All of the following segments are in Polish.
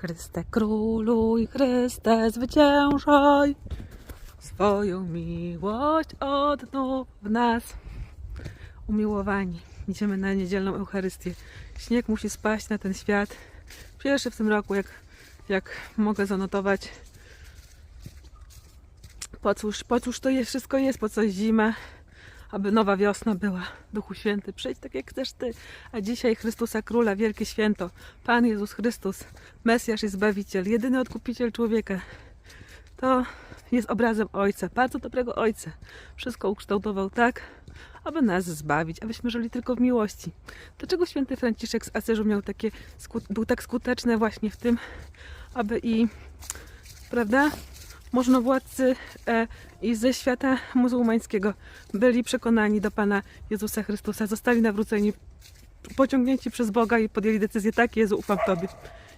Chryste króluj, Chryste zwyciężaj, swoją miłość odnów w nas. Umiłowani, idziemy na niedzielną Eucharystię. Śnieg musi spaść na ten świat. Pierwszy w tym roku, jak, jak mogę zanotować. Po cóż, po cóż to jest, wszystko jest, po coś zima, aby nowa wiosna była. Duchu Święty, przyjdź tak jak chcesz Ty. A dzisiaj Chrystusa Króla, wielkie święto. Pan Jezus Chrystus, Mesjasz i Zbawiciel, jedyny odkupiciel człowieka. To jest obrazem Ojca, bardzo dobrego Ojca. Wszystko ukształtował tak, aby nas zbawić, abyśmy żyli tylko w miłości. Dlaczego święty Franciszek z Asyżu miał takie, był tak skuteczny właśnie w tym, aby i, prawda, możnowładcy e, i ze świata muzułmańskiego byli przekonani do Pana Jezusa Chrystusa, zostali nawróceni, pociągnięci przez Boga i podjęli decyzję, tak Jezu, ufam Tobie.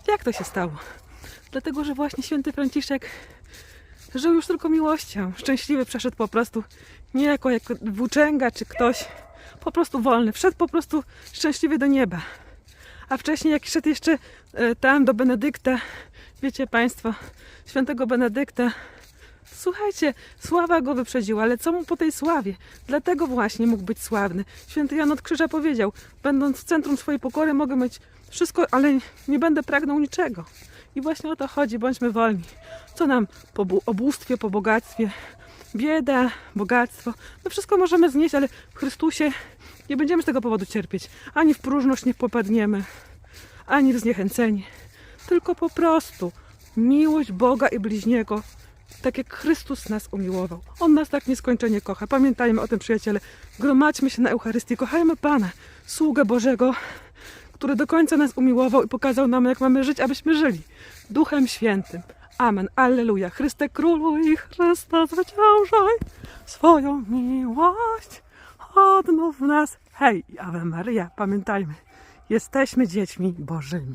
Jak to się stało? Dlatego, że właśnie święty Franciszek żył już tylko miłością. Szczęśliwy przeszedł po prostu nie jako, jako włóczęga czy ktoś, po prostu wolny. Wszedł po prostu szczęśliwy do nieba. A wcześniej jak szedł jeszcze e, tam do Benedykta, wiecie Państwo, świętego Benedykta, słuchajcie, sława go wyprzedziła, ale co mu po tej sławie? Dlatego właśnie mógł być sławny. Święty Jan od Krzyża powiedział, będąc w centrum swojej pokory mogę mieć wszystko, ale nie będę pragnął niczego. I właśnie o to chodzi, bądźmy wolni. Co nam po obóstwie, po bogactwie, bieda, bogactwo, no wszystko możemy znieść, ale w Chrystusie nie będziemy z tego powodu cierpieć. Ani w próżność nie popadniemy, ani w zniechęcenie. Tylko po prostu miłość Boga i bliźniego, tak jak Chrystus nas umiłował. On nas tak nieskończenie kocha. Pamiętajmy o tym, przyjaciele. Gromadźmy się na Eucharystii. Kochajmy Pana, sługę Bożego, który do końca nas umiłował i pokazał nam, jak mamy żyć, abyśmy żyli. Duchem Świętym. Amen. Alleluja. Chryste Króluj, Chryste zwyciężaj swoją miłość. Odnów nas. Hej, Ave Maria, pamiętajmy, jesteśmy dziećmi Bożymi.